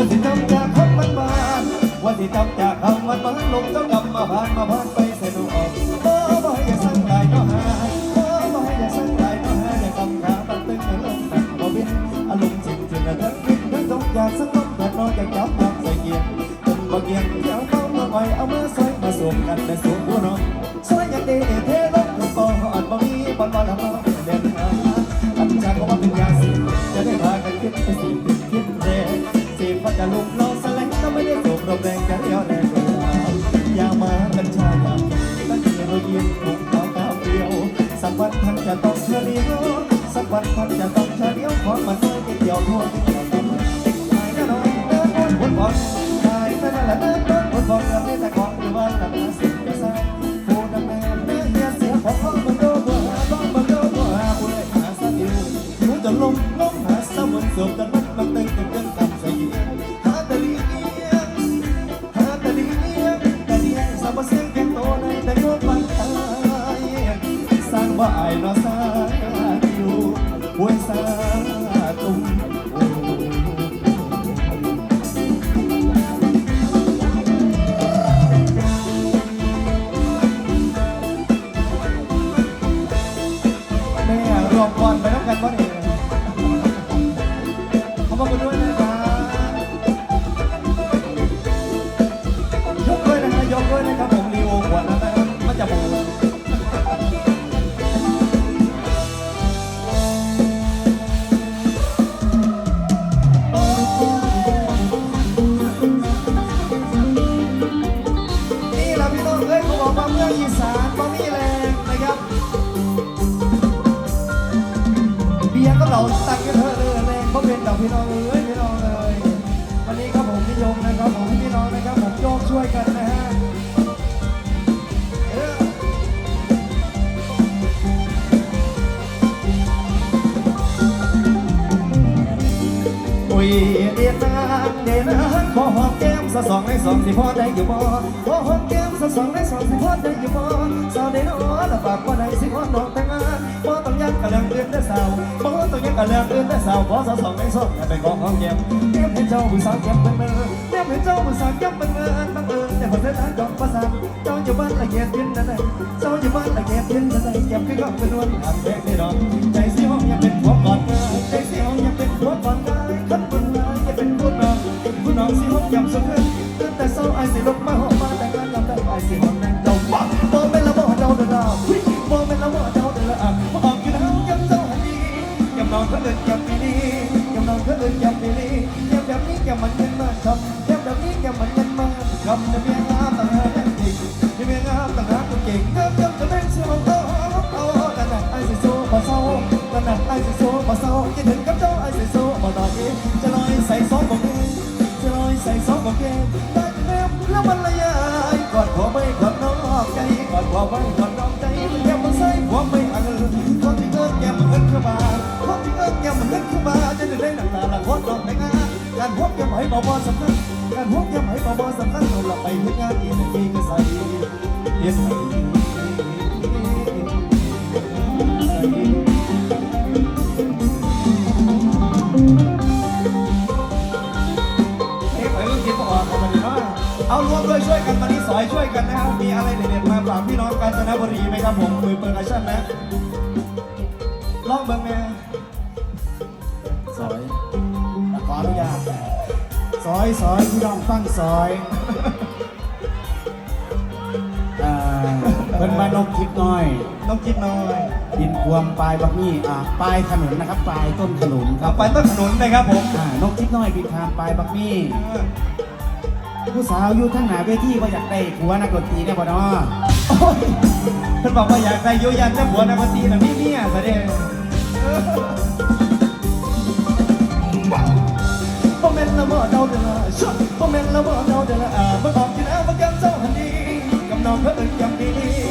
วันที่จำจากคำมันบานวันที่จำจากคำมันบานลมเจ้ากำมาผ่านมาผ่านไปเสนอออกบ่บ่ให้อย่าสั่งลายเนาะหาบ่บ่ให้สั่งลายนาะหาอย่ากำขาบันตึงให้ลมหนักบ่บินอารมณ์จิตจิตทั้งบินทั้งตกอยากสักลมแต่นอนอยากจับน้ำใส่เกียร์จนบ่เกียร์เดี๋ยวเข้ามาอ่อยเอามือซอยมาสวมกันในสวมหัวนอนซอยอย่างดีเทลงบ่หอดบ่มีบ่บ่ละบ่เด่นหาอันจากก็ว่าเป็นยาสิจะได้พากันคิดไปสิ่ง จะลุกเราสลายก็ไม่ได้สูบลมแรงจะเดียวแรงเลาอย่ามากันชาอย่างตั้งแต่เรายืนถูกเขาก้าวเดียว สักวันท่านจะต้องเฉลียวสักวันท่านจะต้องเฉลียวขอมาน้อยเดียวทั่วที่เราทำหายน้อยเดินบนบนบอลหายนั่นแหละเดินบนบนบอลเรื่องนี้แต่ของอยู่บ้านหลังนั้นสิจะสร้าผู้ำเนินเนื้อเฮียเสียของห้องมันโดนบัวหาบ้องมันโดนบัวหาผู้ใดหาสักอยู่รู้จะล้มล้มหาสมุนเสือจนมันมัน นอสางอยู่หวยสาตุ้มแม่รวมก่อนไปน้องกันบ่เนี่ย ยนนางขอหอมแก้มสักสองในสองสิพอได้อยู่บ่ขอหอมแก้มสักสองในสองสิพอได้อยู่บ่สาวได้น้อละฝากว่าได้สิพอดอกแต่งงานบ่ต้องยักกะเรื่องอื่นได้สาวบ่ต้องยักกะเรื่องอื่นได้สาวขอสักสองในสองอย่าไปของหอมแก้มเทียบให้เจ้าผู้สาวแก้มเป็นเมือเทียบให้เจ้าผู้สาวแก้มเป็นเมือบังเอิญแต่พอเธอทางจอกภาษาเจ้าอยู่บ้านละเกียดยินนั่นใดเจ้าอยู่บ้านละเกียดยินนั่นใดแก้มคือก็เป็นวันหักแบกได้ดอก ไอ้สิลุกมาหอมมาแต่งงานลำได้ไอสิหองนั่งเจ้าบ้าบ่เป็นละบ่เจ้าเดือดร้อนบ่เป็นละบ่เจ้าเดือดร้อนบ่ออกกินเอายำเจ้าหันดียำนอนก็เดินยำปีนี้ยำนอนก็เดินยำปีนี้ยำแบบนี้ยำมันเงินมากคำยำแบบนี้ยำมันเงินมากคำจะเมียงามต่างหากจริงจะเมียงามต่างหากคนเก่งเงินยำจะเป็นเสียงเอาเอาแต่หนักไอ้สิโซ่บ่เศร้าแต่หนักไอ้สิโซ่บ่เศร้าคิดถึงกับเจ้าไอ้สิโซ่บ่ตอนนี้ ใจกอดขอไม่กอดน้องใจแก้มมันใส่หัวไม่อันคนที่เอิ้นแก้มมันเอิ้นเข้ามาคนที่เอิ้นแก้มมันเอิ้นเข้ามาจะได้ได้หนักตาละคนดอกแต่งงานการพบแก้มให้บ่บ่สำคัญการพบแก้มให้บ่บ่สำคัญเราละไปเฮ็ดงานอีกทีก็ใส่เฮ็ดให้เอ๊ะไปเรื่องกินบ่ออกเอามาดีเนาะเอารวมด้วยช่วยกันวันนี้สอยช่วยกันนะครับมีอะไรเด็ดๆมาฝากพี่ น้องกาญจนบุรีไหมครับผมมือเปิดอาชั่นนะลองเบิ่งแม่ซอยขออนุญาตซอยซอยพี่น้องฟังซอยอ่าเพิ่นมานกคิดน้อยต้องคิดหน่อย ดินควมปลายบักมี่อ่าปลายขนุนนะครับ ปลายต้นขนุนคเอารับไปต้นขนุนนะครับผมอ่านกคิดน้อยบินทางปลายบักมี่ผู้สาวอยู่ทั้งหนาเวทีว่าอยากได้หัวนักดนตรีเนี่ยบ่เนาะ โอ้ยเพิ่นบอกว่าอยากได้อยุยันแต่ผัวนักดนตรีน่ะมีเมียซะเด้บ่แม่นละบ่เดาเด้อชุดบ่แม่นละบ่เดาเด้ออ่าบ่บอกกินอาบ่แก้มเจ้าหันดีกำนองเพิ่นเอิ้นยำดี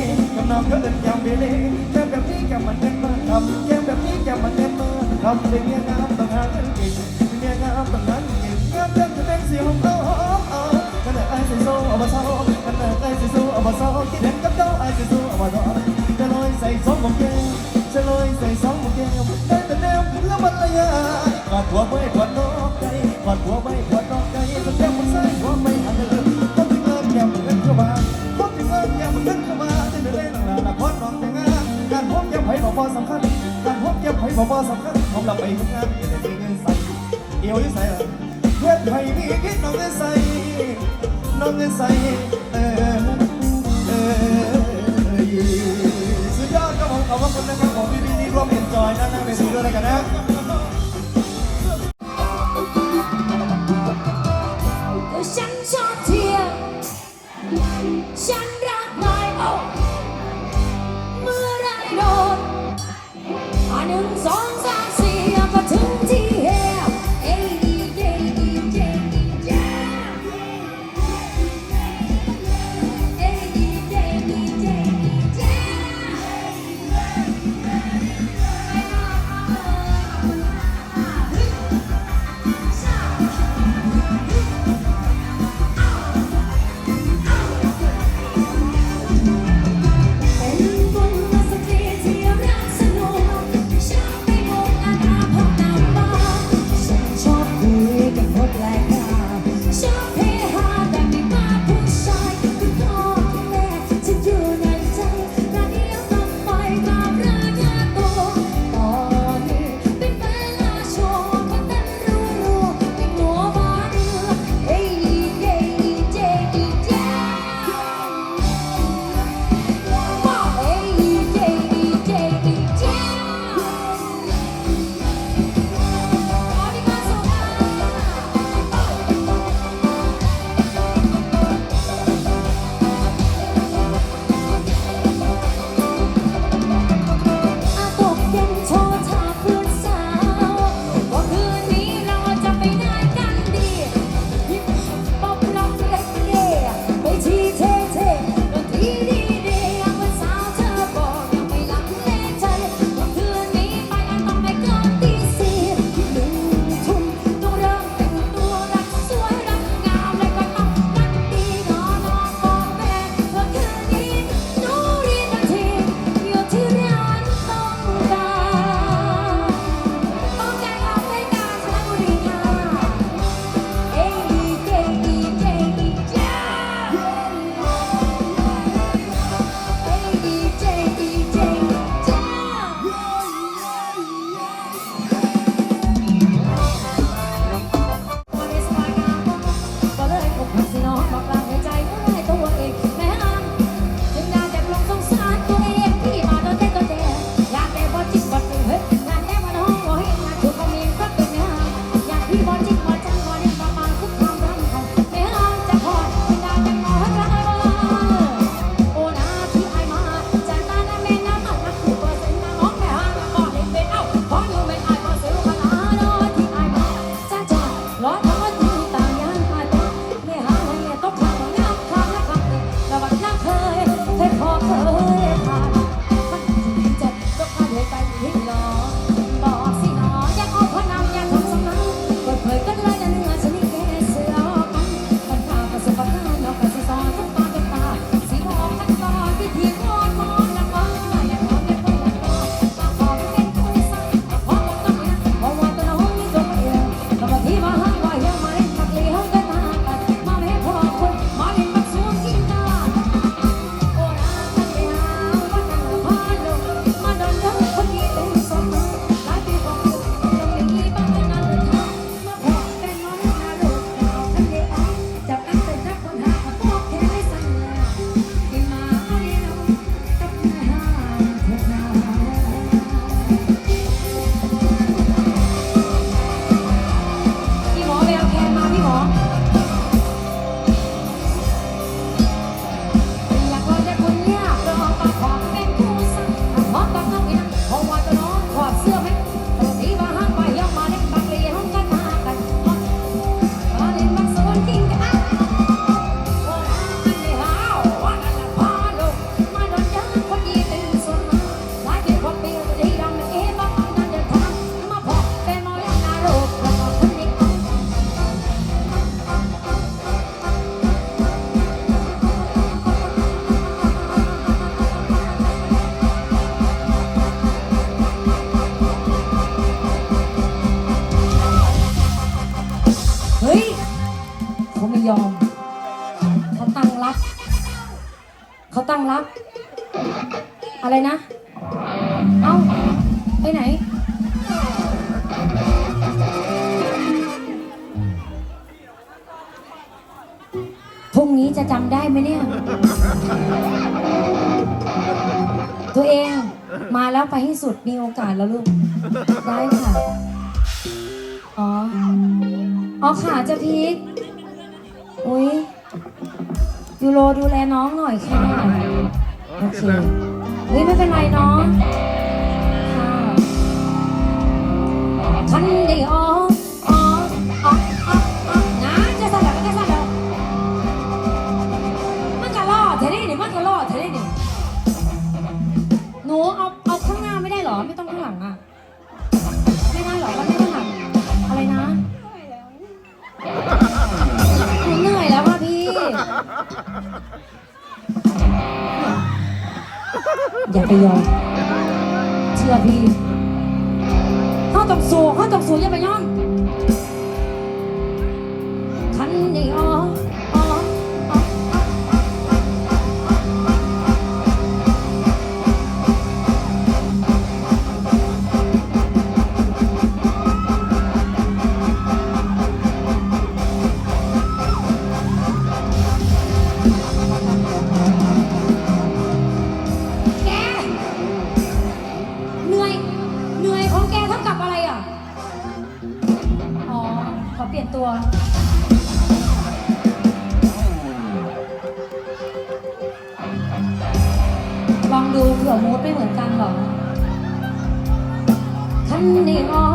ๆกำนองก็เดินยามเบลีแก้มแบบนี้แก้มมันเงินมาทำแก้มแบบนี้แก้มมันเงินมาทำเป็นเมียงามต้องหาเงินก่งเมียงามต้องหาเงินก่งงามเด็กจะเป็นเสียงของเราเอาขณะไอ้สิโซ่เอามาเศร้าขณะไอ้สิโซ่เอา มาเศร้าคิดเห็นกับเจ้าไอ้สิโซ่เอามาเศร้าจะลอยใส่สองของแก้มจะลอยใส่สองของแก้มได้แต่แนวแล้วมันระยะกอดหัวไม่กอดนอกใจกอดหัวไม่กอดนอกใจจนแก้มมันใส่หัวไม่หันเลยก็ถึงเลิกแก้มมันเงินเข้ามาก็ถึงเลิกแก้มมันเงินเข้ามาจะได้เล่นหลังละครนองแต่งงานการพบแก้มไผ่บอกว่าสำคัญการพบแก้มไผ่บอกว่าสำคัญผมหลับไปทำงานจะได้มีเงินใส่เดียวที่ใส่เพื่อนไผ่มีคิดน้องเงินใส่น้องเงินใส่เออ อยนั่งในสูด้วยกันนะ จะจำได้ไหมเนี่ย ตัวเองมาแล้วไปให้สุดมีโอกาสแล้วลูก ได้ค่ะ อ๋อ อ๋อขาจะพีกอุ้ยยูโรดูแลน้องหน่อยค่ะ โอเคเฮ้ยไม่เป็นไรน้องค่ะฉันได้อ๋อ ไปยอมเชื่อพี่เข้าต้องสู้เข้าต้องสู้อย่าไปยอม ขอเปลี่ยนตัว ลองดูเผื่อมูดไม่เหมือนกันหรอคันนี้อ๋อ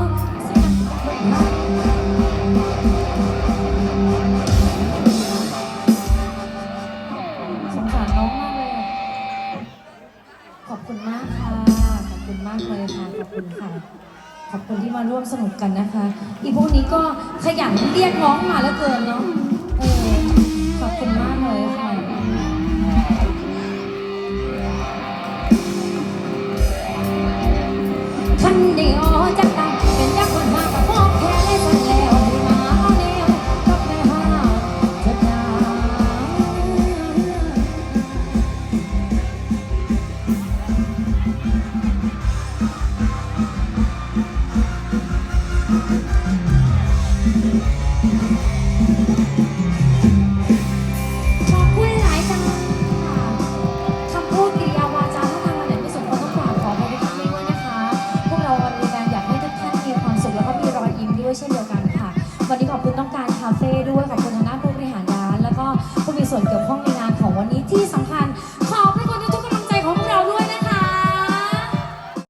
สงสารน้องมากเลยอะขอบคุณมากค่ะ ขอบคุณมากเลยค่ะ ขอบคุณค่ะ ขอบคุณที่มาร่วมสนุกกันนะคะ อีพวกนี้ก็ขยันเรียกน้องมาแล้วเกินเนาะเออขอบคุณมากเลยค่ะ